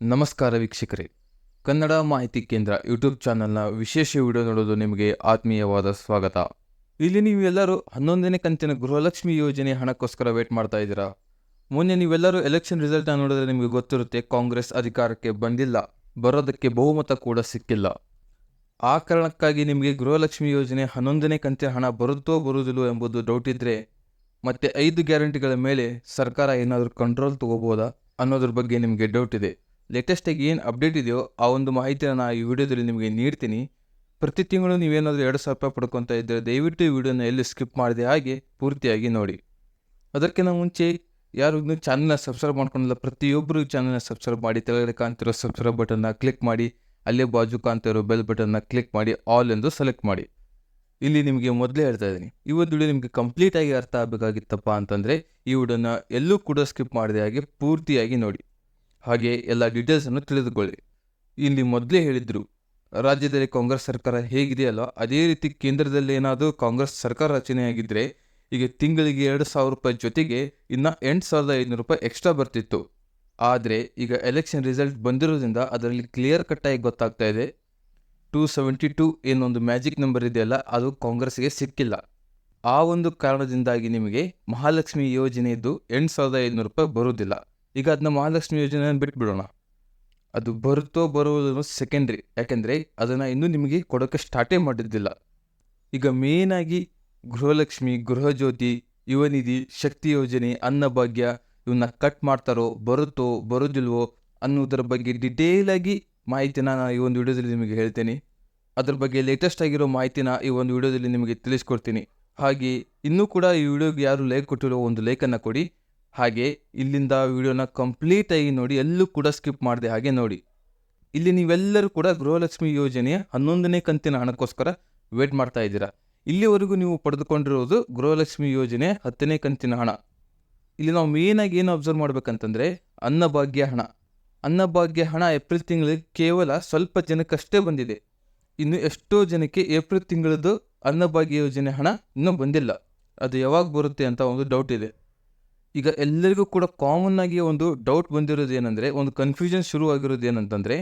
ನಮಸ್ಕಾರ ವೀಕ್ಷಕರೇ. ಕನ್ನಡ ಮಾಹಿತಿ ಕೇಂದ್ರ ಯೂಟ್ಯೂಬ್ ಚಾನಲ್ನ ವಿಶೇಷ ವಿಡಿಯೋ ನೋಡೋದು ನಿಮಗೆ ಆತ್ಮೀಯವಾದ ಸ್ವಾಗತ. ಇಲ್ಲಿ ನೀವೆಲ್ಲರೂ ಹನ್ನೊಂದನೇ ಕಂತಿನ ಗೃಹಲಕ್ಷ್ಮಿ ಯೋಜನೆ ಹಣಕ್ಕೋಸ್ಕರ ವೇಟ್ ಮಾಡ್ತಾ ಇದ್ದೀರಾ? ಮೊನ್ನೆ ನೀವೆಲ್ಲರೂ ಎಲೆಕ್ಷನ್ ರಿಸಲ್ಟ್ನ ನೋಡಿದ್ರೆ ನಿಮಗೆ ಗೊತ್ತಿರುತ್ತೆ ಕಾಂಗ್ರೆಸ್ ಅಧಿಕಾರಕ್ಕೆ ಬಂದಿಲ್ಲ, ಬರೋದಕ್ಕೆ ಬಹುಮತ ಕೂಡ ಸಿಕ್ಕಿಲ್ಲ. ಆ ಕಾರಣಕ್ಕಾಗಿ ನಿಮಗೆ ಗೃಹಲಕ್ಷ್ಮಿ ಯೋಜನೆ ಹನ್ನೊಂದನೇ ಕಂತಿನ ಹಣ ಬರುತ್ತೋ ಬರುವುದಿಲ್ಲೋ ಎಂಬುದು ಡೌಟ್ ಇದ್ದರೆ ಮತ್ತೆ ಐದು ಗ್ಯಾರಂಟಿಗಳ ಮೇಲೆ ಸರ್ಕಾರ ಏನಾದರೂ ಕಂಟ್ರೋಲ್ ತಗೋಬೋದಾ ಅನ್ನೋದ್ರ ಬಗ್ಗೆ ನಿಮಗೆ ಡೌಟ್ ಇದೆ. ಲೇಟೆಸ್ಟಾಗಿ ಏನು ಅಪ್ಡೇಟ್ ಇದೆಯೋ ಆ ಒಂದು ಮಾಹಿತಿನ ನಾನು ಈ ವಿಡಿಯೋದಲ್ಲಿ ನಿಮಗೆ ನೀಡ್ತೀನಿ. ಪ್ರತಿ ತಿಂಗಳು ನೀವೇನಾದರೂ ಎರಡು ಸಾವಿರ ರೂಪಾಯಿ ಪಡ್ಕೊತಾ ಇದ್ದರೆ ದಯವಿಟ್ಟು ಈ ವಿಡಿಯೋನ ಎಲ್ಲಿ ಸ್ಕಿಪ್ ಮಾಡಿದೆ ಹಾಗೆ ಪೂರ್ತಿಯಾಗಿ ನೋಡಿ. ಅದಕ್ಕಿಂತ ಮುಂಚೆ ಯಾರು ಚಾನಲ್ನ ಸಬ್ಸ್ಕ್ರೈಬ್ ಮಾಡ್ಕೊಂಡಿಲ್ಲ ಪ್ರತಿಯೊಬ್ಬರು ಚಾನಲ್ನ ಸಬ್ಸ್ಕ್ರೈಬ್ ಮಾಡಿ, ತೆಳಗಡೆ ಕಾಣ್ತಿರೋ ಸಬ್ಸ್ಕ್ರೈಬ್ ಬಟನ್ನ ಕ್ಲಿಕ್ ಮಾಡಿ, ಅಲ್ಲೇ ಬಾಜು ಕಾಣ್ತಿರೋ ಬೆಲ್ ಬಟನ್ನ ಕ್ಲಿಕ್ ಮಾಡಿ ಆಲ್ ಎಂದು ಸೆಲೆಕ್ಟ್ ಮಾಡಿ. ಇಲ್ಲಿ ನಿಮಗೆ ಮೊದಲೇ ಹೇಳ್ತಾ ಇದ್ದೀನಿ. ಈ ಒಂದು ವಿಡಿಯೋ ನಿಮಗೆ ಕಂಪ್ಲೀಟಾಗಿ ಅರ್ಥ ಆಗಬೇಕಾಗಿತ್ತಪ್ಪ ಅಂತಂದರೆ ಈ ವಿಡಿಯೋನ ಎಲ್ಲೂ ಕೂಡ ಸ್ಕಿಪ್ ಮಾಡದೆ ಹಾಗೆ ಪೂರ್ತಿಯಾಗಿ ನೋಡಿ. ಹಾಗೆ ಎಲ್ಲ ಡೀಟೇಲ್ಸನ್ನು ತಿಳಿದುಕೊಳ್ಳಿ. ಇಲ್ಲಿ ಮೊದಲೇ ಹೇಳಿದ್ರು, ರಾಜ್ಯದಲ್ಲಿ ಕಾಂಗ್ರೆಸ್ ಸರ್ಕಾರ ಹೇಗಿದೆಯಲ್ಲ ಅದೇ ರೀತಿ ಕೇಂದ್ರದಲ್ಲಿ ಏನಾದರೂ ಕಾಂಗ್ರೆಸ್ ಸರ್ಕಾರ ರಚನೆಯಾಗಿದ್ದರೆ ಈಗ ತಿಂಗಳಿಗೆ ಎರಡು ಸಾವಿರ ರೂಪಾಯಿ ಜೊತೆಗೆ ಇನ್ನು ಎಂಟು ಸಾವಿರದ ಐನೂರು ರೂಪಾಯಿ ಎಕ್ಸ್ಟ್ರಾ ಬರ್ತಿತ್ತು. ಆದರೆ ಈಗ ಎಲೆಕ್ಷನ್ ರಿಸಲ್ಟ್ ಬಂದಿರೋದ್ರಿಂದ ಅದರಲ್ಲಿ ಕ್ಲಿಯರ್ ಕಟ್ಟಾಗಿ ಗೊತ್ತಾಗ್ತಾ ಇದೆ. ಟೂ ಸೆವೆಂಟಿ ಟೂ ಏನೊಂದು ಮ್ಯಾಜಿಕ್ ನಂಬರ್ ಇದೆಯಲ್ಲ, ಅದು ಕಾಂಗ್ರೆಸ್ಗೆ ಸಿಕ್ಕಿಲ್ಲ. ಆ ಒಂದು ಕಾರಣದಿಂದಾಗಿ ನಿಮಗೆ ಮಹಾಲಕ್ಷ್ಮಿ ಯೋಜನೆಯದ್ದು ಎಂಟು ಸಾವಿರದ ಐನೂರು ರೂಪಾಯಿ ಬರೋದಿಲ್ಲ ಈಗ ಅದನ್ನ ಮಹಾಲಕ್ಷ್ಮಿ ಯೋಜನೆ ಬಿಟ್ಬಿಡೋಣ. ಅದು ಬರುತ್ತೋ ಬರುವುದನ್ನು ಸೆಕೆಂಡ್ರಿ ಯಾಕೆಂದರೆ ಅದನ್ನು ಇನ್ನೂ ನಿಮಗೆ ಕೊಡೋಕ್ಕೆ ಸ್ಟಾರ್ಟೇ ಮಾಡಿದ್ದಿಲ್ಲ ಈಗ ಮೇಯ್ನಾಗಿ ಗೃಹಲಕ್ಷ್ಮಿ, ಗೃಹಜ್ಯೋತಿ, ಯುವನಿಧಿ, ಶಕ್ತಿ ಯೋಜನೆ, ಅನ್ನಭಾಗ್ಯ ಇವನ್ನ ಕಟ್ ಮಾಡ್ತಾರೋ, ಬರುತ್ತೋ, ಬರೋದಿಲ್ವೋ ಅನ್ನೋದರ ಬಗ್ಗೆ ಡಿಟೇಲಾಗಿ ಮಾಹಿತಿನ ನಾನು ಈ ಒಂದು ವಿಡಿಯೋದಲ್ಲಿ ನಿಮಗೆ ಹೇಳ್ತೇನೆ. ಅದ್ರ ಬಗ್ಗೆ ಲೇಟೆಸ್ಟ್ ಆಗಿರೋ ಮಾಹಿತಿನ ಈ ಒಂದು ವಿಡಿಯೋದಲ್ಲಿ ನಿಮಗೆ ತಿಳಿಸ್ಕೊಡ್ತೀನಿ. ಹಾಗೆ ಇನ್ನೂ ಕೂಡ ಈ ವಿಡಿಯೋಗೆ ಯಾರು ಲೈಕ್ ಕೊಟ್ಟಿರೋ ಒಂದು ಲೈಕನ್ನು ಕೊಡಿ. ಹಾಗೆ ಇಲ್ಲಿಂದ ವಿಡಿಯೋನ ಕಂಪ್ಲೀಟಾಗಿ ನೋಡಿ, ಎಲ್ಲೂ ಕೂಡ ಸ್ಕಿಪ್ ಮಾಡಿದೆ ಹಾಗೆ ನೋಡಿ. ಇಲ್ಲಿ ನೀವೆಲ್ಲರೂ ಕೂಡ ಗೃಹಲಕ್ಷ್ಮಿ ಯೋಜನೆಯ ಹನ್ನೊಂದನೇ ಕಂತಿನ ಹಣಕ್ಕೋಸ್ಕರ ವೇಟ್ ಮಾಡ್ತಾ ಇದ್ದೀರಾ. ಇಲ್ಲಿವರೆಗೂ ನೀವು ಪಡೆದುಕೊಂಡಿರೋದು ಗೃಹಲಕ್ಷ್ಮಿ ಯೋಜನೆ ಹತ್ತನೇ ಕಂತಿನ ಹಣ. ಇಲ್ಲಿ ನಾವು ಮೇಯ್ನಾಗಿ ಏನು ಅಬ್ಸರ್ವ್ ಮಾಡ್ಬೇಕಂತಂದರೆ ಅನ್ನಭಾಗ್ಯ ಹಣ. ಅನ್ನಭಾಗ್ಯ ಹಣ ಏಪ್ರಿಲ್ ತಿಂಗಳಿಗೆ ಕೇವಲ ಸ್ವಲ್ಪ ಜನಕ್ಕಷ್ಟೇ ಬಂದಿದೆ. ಇನ್ನು ಎಷ್ಟೋ ಜನಕ್ಕೆ ಏಪ್ರಿಲ್ ತಿಂಗಳದ್ದು ಅನ್ನಭಾಗ್ಯ ಯೋಜನೆ ಹಣ ಇನ್ನೂ ಬಂದಿಲ್ಲ. ಅದು ಯಾವಾಗ ಬರುತ್ತೆ ಅಂತ ಒಂದು ಡೌಟ್ ಇದೆ. ಈಗ ಎಲ್ಲರಿಗೂ ಕೂಡ ಕಾಮನ್ ಆಗಿ ಒಂದು ಡೌಟ್ ಬಂದಿರೋದು ಏನಂದರೆ, ಒಂದು ಕನ್ಫ್ಯೂಷನ್ ಶುರು ಆಗಿರೋದು ಏನಂತಂದರೆ,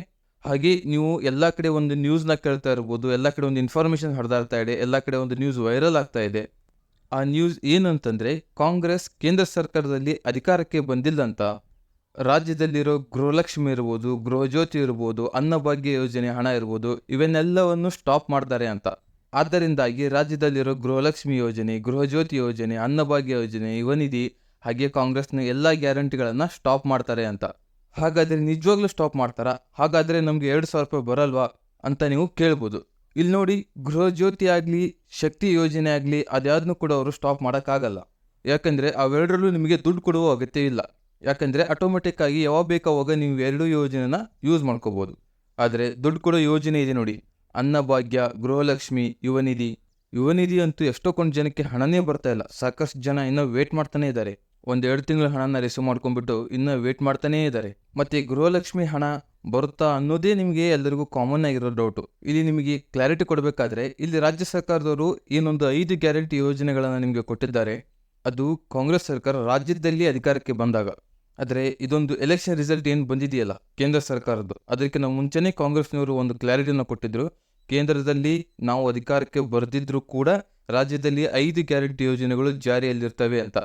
ಹಾಗೆ ನೀವು ಎಲ್ಲ ಕಡೆ ಒಂದು ನ್ಯೂಸ್ನ ಕೇಳ್ತಾ ಇರ್ಬೋದು, ಎಲ್ಲ ಕಡೆ ಒಂದು ಇನ್ಫಾರ್ಮೇಷನ್ ಹರಿದಾಡ್ತಾ ಇದೆ, ಎಲ್ಲ ಕಡೆ ಒಂದು ನ್ಯೂಸ್ ವೈರಲ್ ಆಗ್ತಾ ಇದೆ. ಆ ನ್ಯೂಸ್ ಏನಂತಂದರೆ ಕಾಂಗ್ರೆಸ್ ಕೇಂದ್ರ ಸರ್ಕಾರದಲ್ಲಿ ಅಧಿಕಾರಕ್ಕೆ ಬಂದಿಲ್ಲ ಅಂತ ರಾಜ್ಯದಲ್ಲಿರೋ ಗೃಹಲಕ್ಷ್ಮಿ ಇರ್ಬೋದು, ಗೃಹಜ್ಯೋತಿ ಇರ್ಬೋದು, ಅನ್ನಭಾಗ್ಯ ಯೋಜನೆ ಹಣ ಇರ್ಬೋದು, ಇವನ್ನೆಲ್ಲವನ್ನು ಸ್ಟಾಪ್ ಮಾಡ್ತಾರೆ ಅಂತ. ಆದ್ದರಿಂದಾಗಿ ರಾಜ್ಯದಲ್ಲಿರೋ ಗೃಹಲಕ್ಷ್ಮಿ ಯೋಜನೆ, ಗೃಹಜ್ಯೋತಿ ಯೋಜನೆ, ಅನ್ನಭಾಗ್ಯ ಯೋಜನೆ, ಯುವನಿಧಿ ಹಾಗೆ ಕಾಂಗ್ರೆಸ್ನ ಎಲ್ಲ ಗ್ಯಾರಂಟಿಗಳನ್ನು ಸ್ಟಾಪ್ ಮಾಡ್ತಾರೆ ಅಂತ. ಹಾಗಾದರೆ ನಿಜವಾಗ್ಲೂ ಸ್ಟಾಪ್ ಮಾಡ್ತಾರಾ? ಹಾಗಾದರೆ ನಮಗೆ ಎರಡು ಸಾವಿರ ರೂಪಾಯಿ ಬರಲ್ವಾ ಅಂತ ನೀವು ಕೇಳ್ಬೋದು. ಇಲ್ಲಿ ನೋಡಿ, ಗೃಹಜ್ಯೋತಿ ಆಗಲಿ, ಶಕ್ತಿ ಯೋಜನೆ ಆಗಲಿ ಅದ್ಯಾವುದನ್ನು ಕೂಡ ಅವರು ಸ್ಟಾಪ್ ಮಾಡೋಕ್ಕಾಗಲ್ಲ. ಯಾಕಂದರೆ ಅವೆರಡರಲ್ಲೂ ನಿಮಗೆ ದುಡ್ಡು ಕೊಡುವ ಅಗತ್ಯ ಇಲ್ಲ. ಯಾಕಂದರೆ ಆಟೋಮೆಟಿಕ್ ಆಗಿ ಯಾವಾಗ ಬೇಕಾವಾಗ ನೀವು ಎರಡೂ ಯೋಜನೆನ ಯೂಸ್ ಮಾಡ್ಕೋಬೋದು. ಆದರೆ ದುಡ್ಡು ಕೊಡೋ ಯೋಜನೆ ಇದೆ ನೋಡಿ. ಅನ್ನಭಾಗ್ಯ, ಗೃಹಲಕ್ಷ್ಮಿ, ಯುವನಿಧಿ. ಯುವನಿಧಿ ಅಂತೂ ಎಷ್ಟೋ ಕೊಂಡು ಜನಕ್ಕೆ ಹಣನೇ ಬರ್ತಾ ಇಲ್ಲ. ಸಾಕಷ್ಟು ಜನ ಇನ್ನೂ ವೇಟ್ ಮಾಡ್ತಾನೆ ಇದ್ದಾರೆ. ಒಂದು ಎರಡು ತಿಂಗಳ ಹಣನ ರಿಸೀವ್ ಮಾಡ್ಕೊಂಡ್ಬಿಟ್ಟು ಇನ್ನೂ ವೇಟ್ ಮಾಡ್ತಾನೇ ಇದ್ದಾರೆ ಮತ್ತು ಗೃಹಲಕ್ಷ್ಮಿ ಹಣ ಬರುತ್ತಾ ಅನ್ನೋದೇ ನಿಮಗೆ ಎಲ್ಲರಿಗೂ ಕಾಮನ್ ಆಗಿರೋ ಡೌಟು ಇಲ್ಲಿ ನಿಮಗೆ ಕ್ಲಾರಿಟಿ ಕೊಡಬೇಕಾದ್ರೆ ಇಲ್ಲಿ ರಾಜ್ಯ ಸರ್ಕಾರದವರು ಏನೊಂದು ಐದು ಗ್ಯಾರಂಟಿ ಯೋಜನೆಗಳನ್ನು ನಿಮಗೆ ಕೊಟ್ಟಿದ್ದಾರೆ. ಅದು ಕಾಂಗ್ರೆಸ್ ಸರ್ಕಾರ ರಾಜ್ಯದಲ್ಲಿ ಅಧಿಕಾರಕ್ಕೆ ಬಂದಾಗ. ಆದರೆ ಇದೊಂದು ಎಲೆಕ್ಷನ್ ರಿಸಲ್ಟ್ ಏನು ಬಂದಿದೆಯಲ್ಲ ಕೇಂದ್ರ ಸರ್ಕಾರದ್ದು. ಅದಕ್ಕಿಂತ ಮುಂಚೆನೇ ಕಾಂಗ್ರೆಸ್ನವರು ಒಂದು ಕ್ಲಾರಿಟಿನ ಕೊಟ್ಟಿದ್ದರು ಕೇಂದ್ರದಲ್ಲಿ ನಾವು ಅಧಿಕಾರಕ್ಕೆ ಬರೆದಿದ್ರೂ ಕೂಡ ರಾಜ್ಯದಲ್ಲಿ ಐದು ಗ್ಯಾರಂಟಿ ಯೋಜನೆಗಳು ಜಾರಿಯಲ್ಲಿರ್ತವೆ ಅಂತ.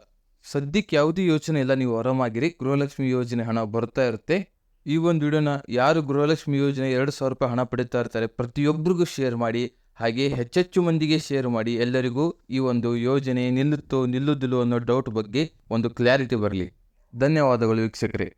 ಸದ್ಯಕ್ಕೆ ಯಾವುದೇ ಯೋಚನೆ ಇಲ್ಲ, ನೀವು ಆರಾಮಾಗಿರಿ. ಗೃಹಲಕ್ಷ್ಮಿ ಯೋಜನೆ ಹಣ ಬರ್ತಾ ಇರುತ್ತೆ. ಈ ಒಂದು ವಿಡಿಯೋನ ಯಾರು ಗೃಹಲಕ್ಷ್ಮಿ ಯೋಜನೆ ಎರಡು ಸಾವಿರ ರೂಪಾಯಿ ಹಣ ಪಡೀತಾ ಇರ್ತಾರೆ ಪ್ರತಿಯೊಬ್ಬರಿಗೂ ಶೇರ್ ಮಾಡಿ, ಹಾಗೆ ಹೆಚ್ಚೆಚ್ಚು ಮಂದಿಗೆ ಶೇರ್ ಮಾಡಿ, ಎಲ್ಲರಿಗೂ ಈ ಒಂದು ಯೋಜನೆ ನಿಲ್ಲುತ್ತೋ ನಿಲ್ಲುವುದಿಲ್ಲೋ ಅನ್ನೋ ಡೌಟ್ ಬಗ್ಗೆ ಒಂದು ಕ್ಲಾರಿಟಿ ಬರಲಿ. ಧನ್ಯವಾದಗಳು ವೀಕ್ಷಕರೇ.